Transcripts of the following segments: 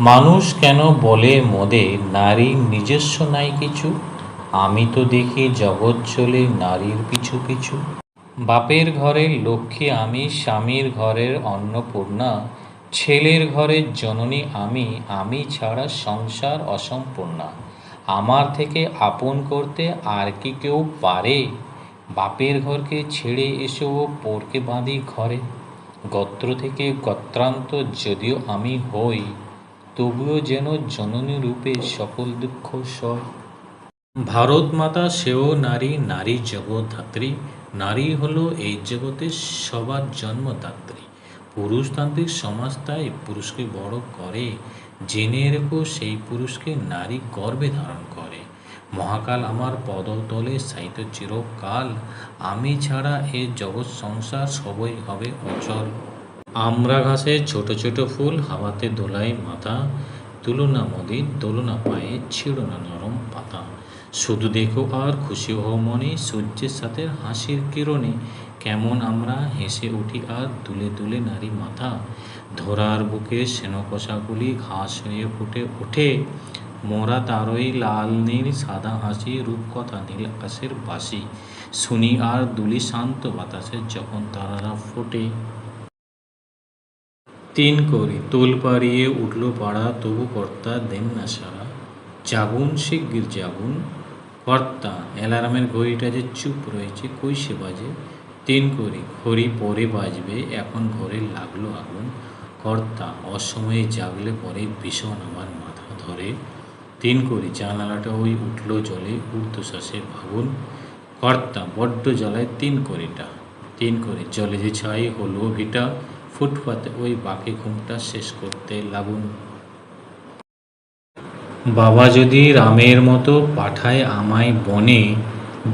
মানুষ কেন বলে মদে? নারীর নিজস্ব নাই কিছু। আমি তো দেখি জগৎ চলে নারীর পিছু পিছু। বাপের ঘরের লক্ষ্মী আমি, স্বামীর ঘরের অন্নপূর্ণা। ছেলের ঘরের জননী আমি আমি ছাড়া সংসার অসম্পূর্ণা। আমার থেকে আপন করতে আর কি কেউ পারে? বাপের ঘরকে ছেড়ে এসেও পরকে বাঁধি ঘরে। গোত্র থেকে গোত্রান্ত যদিও আমি হই। তবুও যেন জননী রূপে সকল দুঃখ সয়। ভারত মাতা সেও নারী নারী জগৎধাত্রী নারী হলো এই জগতের সবার জন্মদাত্রী। পুরুষতান্ত্রিক সমাজ তাই পুরুষকে বড় করে, জেনে রেখো সেই পুরুষকে নারী গর্বে ধারণ করে। মহাকাল আমার পদতলে সাহিত্য চিরকাল, আমি ছাড়া এ জগৎ সংসার সবই হবে অচল। আমরা ঘাসে ছোট ছোট ফুল, হাওয়াতে দোলায় মাথা তুলনা মদির, দোলনা পায়ে ছিঁড়ো না নরম পাতা। শুধু দেখো আর খুশি হও মনে, সূর্যের সাথে হাসির কিরণে, কেমন আমরা হেসে উঠি আর দুলে দুলে নারী মাথা ধরার বুকে সেনকষাগুলি ঘাস হয়ে ফুটে ওঠে। মোরা তারই লাল, নীল, সাদা হাসি, রূপকথা নীল আকাশের বাসি। শুনি আর দুলি শান্ত বাতাসে যখন তারারা ফোটে। তিন করি তোল পাড়িয়ে উঠল পাড়া, তবু কর্তা দেন না সারা জাগুন শিগগির জাগুন কর্তা, অ্যালার্মের ঘড়িটা যে চুপ রয়েছে, কই সে বাজে? তিন করি, ঘড়ি পরে বাজবে, এখন ঘরে লাগল আগুন। কর্তা, অসময়ে জাগলে পরে ভীষণ আমার মাথা ধরে। তিন করি, জানালাটা ওই উঠল জলে, ঊর্ধ্বশ্বাসে ভাগুন কর্তা, বড্ড জ্বালায় তিন করিটা। তিন করে, জলে যে ছাই হলো ভিটা। ফুটপাতে ওই বাকি ঘুমটা শেষ করতে লাগুন। বাবা যদি রামের মতো পাঠায় আমায় বনে,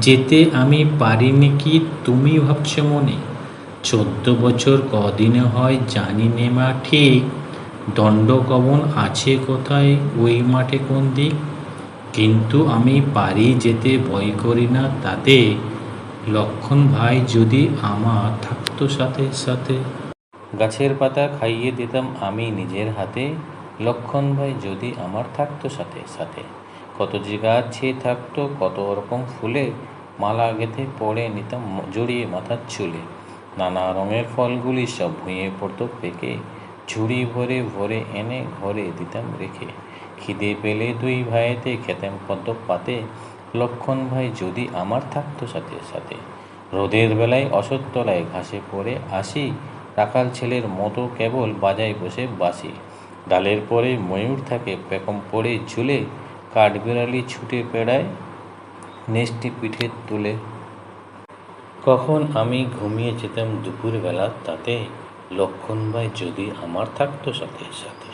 যেতে আমি পারিনি কি তুমি ভাবছ মনে? চোদ্দ বছর কদিনে হয় জানি নে মা ঠিক। দণ্ড দণ্ডকবন আছে কোথায় ওই মাঠে কোন দিক? কিন্তু আমি পারি যেতে ভয় করি না তাতে। লক্ষণ ভাই যদি আমার থাকতো সাথে সাথে গাছের পাতা খাইয়ে দিতাম আমি নিজের হাতে। লক্ষণ ভাই, যদি আমার থাকতো সাথে সাথে। কত যে গাছ গাছে থাকতো, কত রকম ফুলে। মালা গেঁথে পড়ে নিতাম জড়িয়ে মাথার চুলে। নানা রঙের ফলগুলি সব ভুঁয়ে পড়তো পেকে। ঝুড়ি ভরে ভরে এনে ঘরে দিতাম রেখে। খিদে পেলে দুই ভাইতে খেতাম পদ্ম পাতে। লক্ষণ ভাই, যদি আমার থাকতো সাথে সাথে। রোদের বেলায় অসত্তলায় ঘাসে পড়ে আসি। রাখাল ছেলের মতো কেবল বাজায় বসে বাসি ডালের পরে ময়ূর থাকে পেকম পড়ে ঝুলে, কাঠবিড়ালি ছুটে পেড়ায় নেষ্টি পিঠে তুলে। কখন আমি ঘুমিয়ে যেতাম দুপুরবেলা, তাতে লক্ষণ ভাই যদি আমার থাকতো সাথে সাথে।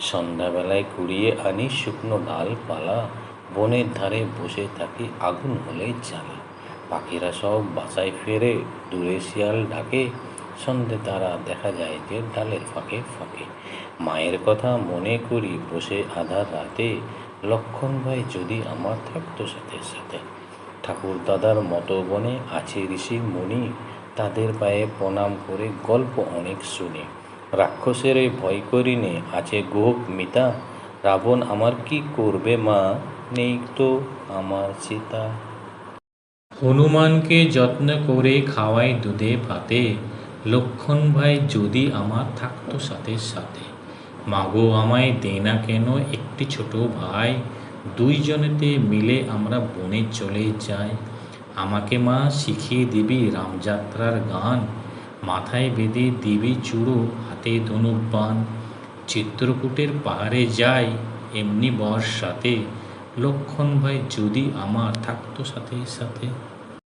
সন্ধ্যাবেলায় কুড়িয়ে আনি শুকনো ডালপালা, বনের ধারে বসে থাকি আগুন হলে জ্বালা। পাখিরা সব বাসায় ফেরে, দূরে শিয়াল ডাকে সন্ধে তারা দেখা যায় যে ডালের ফাঁকে ফাঁকে। মায়ের কথা মনে করি বসে আধা রাতে, লক্ষণ ভাই যদি আমার থাকতো সাথে সাথে। ঠাকুর দাদার মতো বনে আছে ঋষি মুনি, তাদের পায়ে প্রণাম করে গল্প অনেক শুনি। রাক্ষসের ভয় করিনে, আছে গোপ মিতা। রাবণ আমার কি করবে মা? নেই তো আমার সীতা। হনুমানকে যত্ন করে খাওয়াই দুধে ভাতে। লক্ষণ ভাই, যদি আমার থাকতো সাথে সাথে, মাগো আমায় দে না কেন একটি ছোট ভাই? দুইজনেতে মিলে আমরা বনে চলে যাই। আমাকে মা শিখিয়ে দিবি রামযাত্রার গান। মাথায় বেঁধে দিবি চূড়ো, হাতে ধনুবান চিত্রকূটের পাহাড়ে যাই, এমনি বর্ষাতে। লক্ষণ ভাই, যদি আমার থাকতো সাথে সাথে।